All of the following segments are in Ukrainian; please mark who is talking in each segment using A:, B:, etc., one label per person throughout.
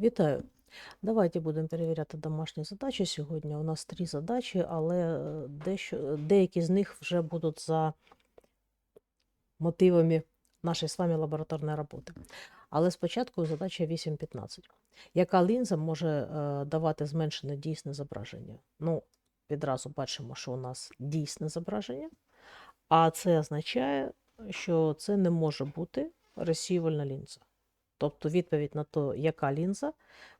A: Вітаю! Давайте будемо перевіряти домашні задачі сьогодні. У нас три задачі, але е, дещо, деякі з них вже будуть за мотивами нашої з вами лабораторної роботи. Але спочатку задача 8.15. Яка лінза може е, давати зменшене дійсне зображення? Ну, відразу бачимо, що у нас дійсне зображення, а це означає, що це не може бути розсіювальна лінза. Тобто відповідь на те, яка лінза,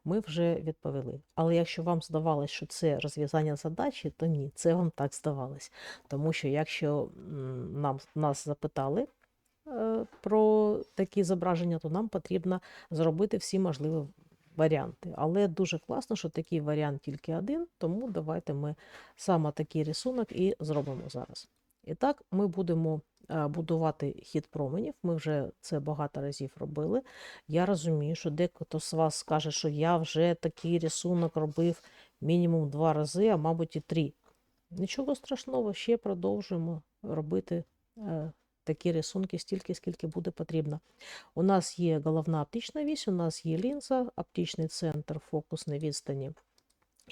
A: ми вже відповіли. Але якщо вам здавалось, що це розв'язання задачі, то ні, це вам так здавалось. Тому що якщо нам, нас запитали е, про такі зображення, то нам потрібно зробити всі можливі варіанти. Але дуже класно, що такий варіант тільки один, тому давайте ми саме такий рисунок і зробимо зараз. І так, ми будемо будувати хід променів. Ми вже це багато разів робили. Я розумію, що дехто з вас скаже, що я вже такий рисунок робив мінімум два рази, а мабуть і три. Нічого страшного, ще продовжуємо робити е, такі рисунки стільки, скільки буде потрібно. У нас є головна оптична вісь, у нас є лінза, оптичний центр, фокус на відстані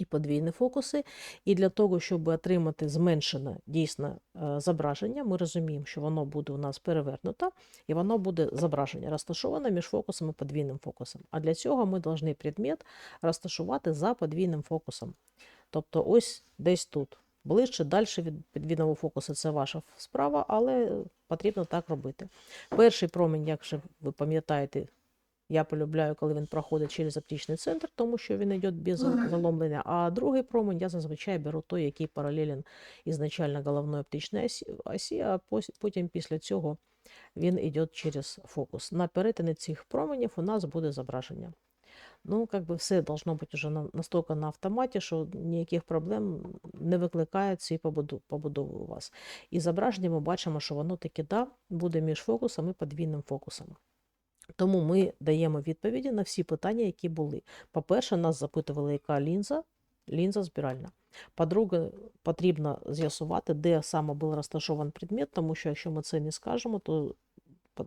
A: і подвійні фокуси. І для того, щоб отримати зменшене дійсне е, зображення, ми розуміємо, що воно буде у нас перевернуто, і воно буде зображення розташоване між фокусом і подвійним фокусом. А для цього ми повинні предмет розташувати за подвійним фокусом. Тобто ось десь тут. Ближче, далі від підвідного фокусу це ваша справа, але потрібно так робити. Перший промінь, як вже ви пам'ятаєте, я полюбляю, коли він проходить через оптичний центр, тому що він йде без заломлення. А другий промінь я зазвичай беру той, який паралелен ізначально головної оптичної осі, а потім після цього він йде через фокус. На перетині цих променів у нас буде зображення. Ну, как бы все должно бути вже на, настільки на автоматі, що ніяких проблем не викликає ці побудови у вас. І зображення ми бачимо, що воно таки да, буде між фокусом і подвійним фокусом. Тому ми даємо відповіді на всі питання, які були. По-перше, нас запитували, яка лінза, лінза збиральна. По-друге, потрібно з'ясувати, де саме був розташований предмет, тому що якщо ми це не скажемо, то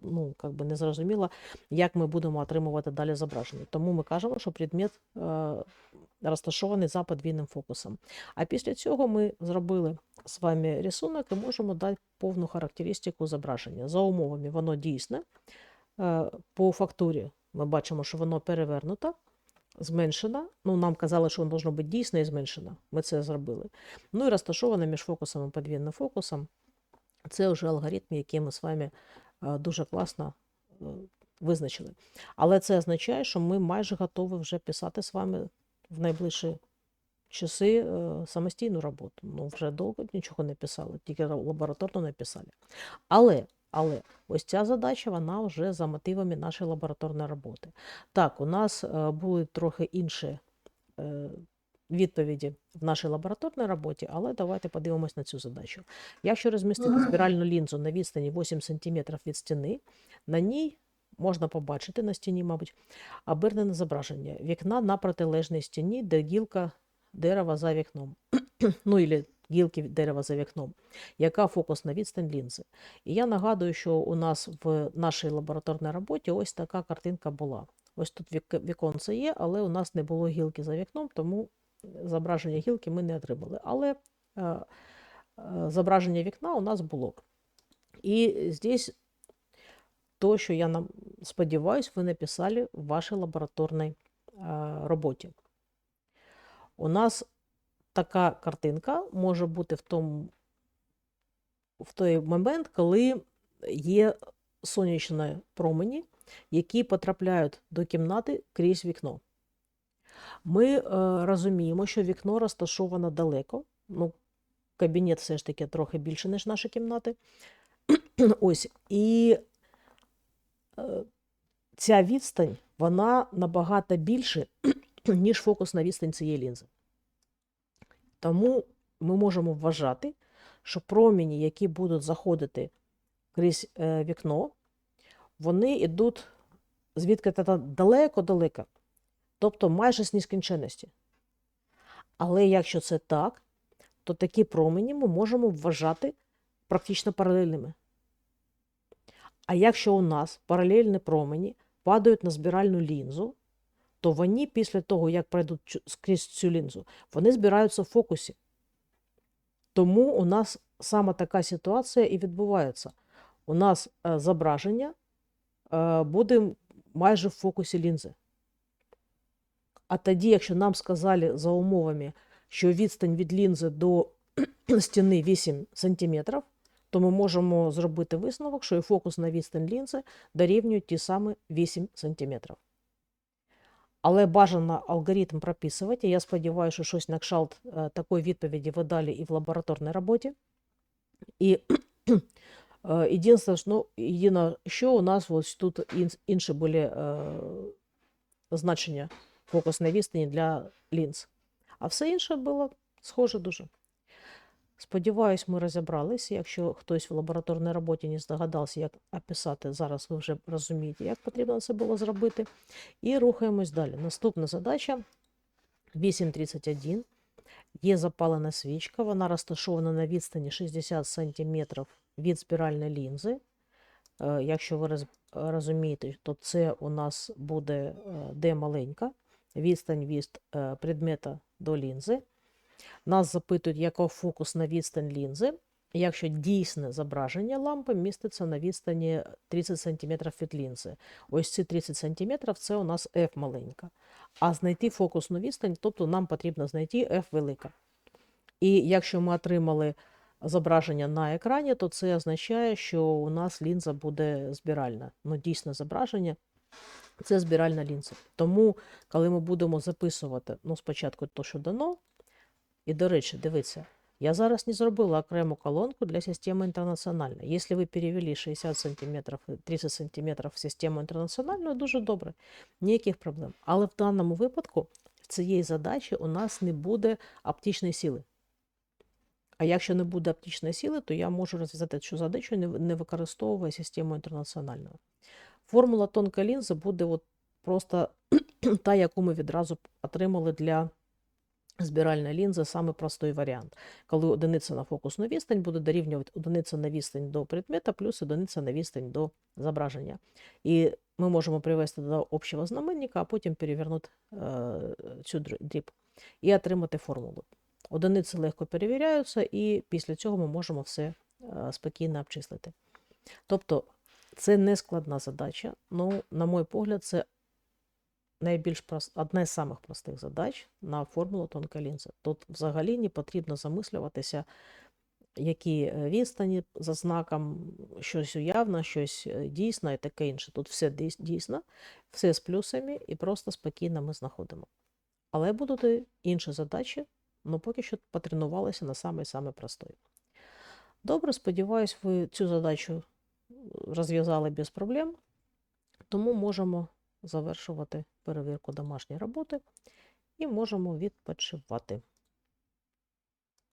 A: ну, как би не зрозуміло, як ми будемо отримувати далі зображення. Тому ми кажемо, що предмет е, розташований за подвійним фокусом. А після цього ми зробили з вами рисунок і можемо дати повну характеристику зображення. За умовами воно дійсне. Е, По фактурі ми бачимо, що воно перевернуто, зменшено. Ну, нам казали, що воно должно бути дійсне і зменшено. Ми це зробили. Ну і розташоване між фокусом і подвійним фокусом. Це вже алгоритм, який ми з вами е, дуже класно е, визначили. Але це означає, що ми майже готові вже писати з вами в найближчі часи самостійну роботу. Ну, вже довго нічого не писали, тільки лабораторно написали. Але, але ось ця задача, вона вже за мотивами нашої лабораторної роботи. Так, у нас е, були трохи інші е, відповіді в нашій лабораторній роботі, але давайте подивимось на цю задачу. Якщо розмістити спіральну лінзу на відстані 8 см від стіни, на ній можна побачити на стіні, мабуть, обернене зображення вікна на протилежній стіні, де гілка дерева за вікном. ну, гілки дерева за вікном, яка фокусна відстань лінзи. І я нагадую, що у нас в нашій лабораторній роботі ось така картинка була. Ось тут вік- віконце є, але у нас не було гілки за вікном, тому зображення гілки ми не отримали. Але е, е, зображення вікна у нас було. І здесь то, що я нам сподіваюся, ви написали в вашій лабораторній е, роботі. У нас така картинка може бути в тому в той момент, коли є сонячні промені, які потрапляють до кімнати крізь вікно. Ми е, розуміємо, що вікно розташовано далеко. Ну, кабінет все ж таки трохи більше, ніж наші кімнати. Ось. І е, ця відстань, вона набагато більше, ніж фокусна відстань цієї лінзи. Тому ми можемо вважати, що промені, які будуть заходити крізь е, вікно, вони йдуть звідки то далеко-далеко, тобто майже з нескінченності. Але якщо це так, то такі промені ми можемо вважати практично паралельними. А якщо у нас паралельні промені падають на збиральну лінзу, то вони після того, як пройдуть скрізь цю лінзу, вони збираються в фокусі. Тому у нас саме така ситуація і відбувається. У нас е, зображення е, буде майже в фокусі лінзи. А тоді, якщо нам сказали за умовами, що відстань від лінзи до стіни 8 см, то ми можемо зробити висновок, що і фокусна відстань лінзи дорівнює ті самі 8 см. Але бажано алгоритм прописувати. Я сподіваюся, що щось на кшалт е, такої відповіді ви далі і в лабораторній роботі. І е, єдине, що- ну, єдине, що у нас ось тут ін- інші були е, значення фокусної відстані для лінз. А все інше було схоже дуже. Сподіваюсь, ми розібралися. Якщо хтось в лабораторній роботі не здогадався, як описати, зараз ви вже розумієте, як потрібно це було зробити. І рухаємось далі. Наступна задача 8.31. Є запалена свічка, вона розташована на відстані 60 см від спіральної лінзи. Е, Якщо ви розумієте, то це у нас буде е, D маленька, відстань від е, предмета до лінзи. Нас запитують, яка фокусна відстань лінзи, якщо дійсне зображення лампи міститься на відстані 30 см від лінзи. Ось ці 30 см це у нас F маленька. А знайти фокусну відстань, тобто нам потрібно знайти F велика. І якщо ми отримали зображення на екрані, то це означає, що у нас лінза буде збіральна. Ну, дійсне зображення це збіральна лінза. Тому, коли ми будемо записувати, ну, спочатку то, що дано, і, до речі, дивіться, я зараз не зробила окрему колонку для системи інтернаціональної. Якщо ви перевели 60 см, 30 см в систему інтернаціональну, дуже добре, ніяких проблем. Але в даному випадку в цієї задачі у нас не буде оптичної сили. А якщо не буде оптичної сили, то я можу розв'язати цю задачу, не, використовуючи систему інтернаціонального. Формула тонкої лінзи буде от просто та, яку ми відразу отримали для збіральної лінзи, саме простий варіант. Коли одиниця на фокусну відстань буде дорівнювати одиниця на відстань до предмета плюс одиниця на відстань до зображення. І ми можемо привести до общого знаменника, а потім перевернути е, цю дріб і отримати формулу. Одиниці легко перевіряються, і після цього ми можемо все е, спокійно обчислити. Тобто це не складна задача, ну, на мій погляд, це найбільш прос... одна з самих простих задач на формулу тонкої лінзи. Тут взагалі не потрібно замислюватися, які е, відстані за знаком, щось уявно, щось е, дійсно і таке інше. Тут все дійсно, все з плюсами, і просто спокійно ми знаходимо. Але будуть інші задачі, ну поки що потренувалися на самий-самий простої. Добре, сподіваюсь, ви цю задачу е, розв'язали без проблем, тому можемо завершувати перевірку домашньої роботи і можемо відпочивати.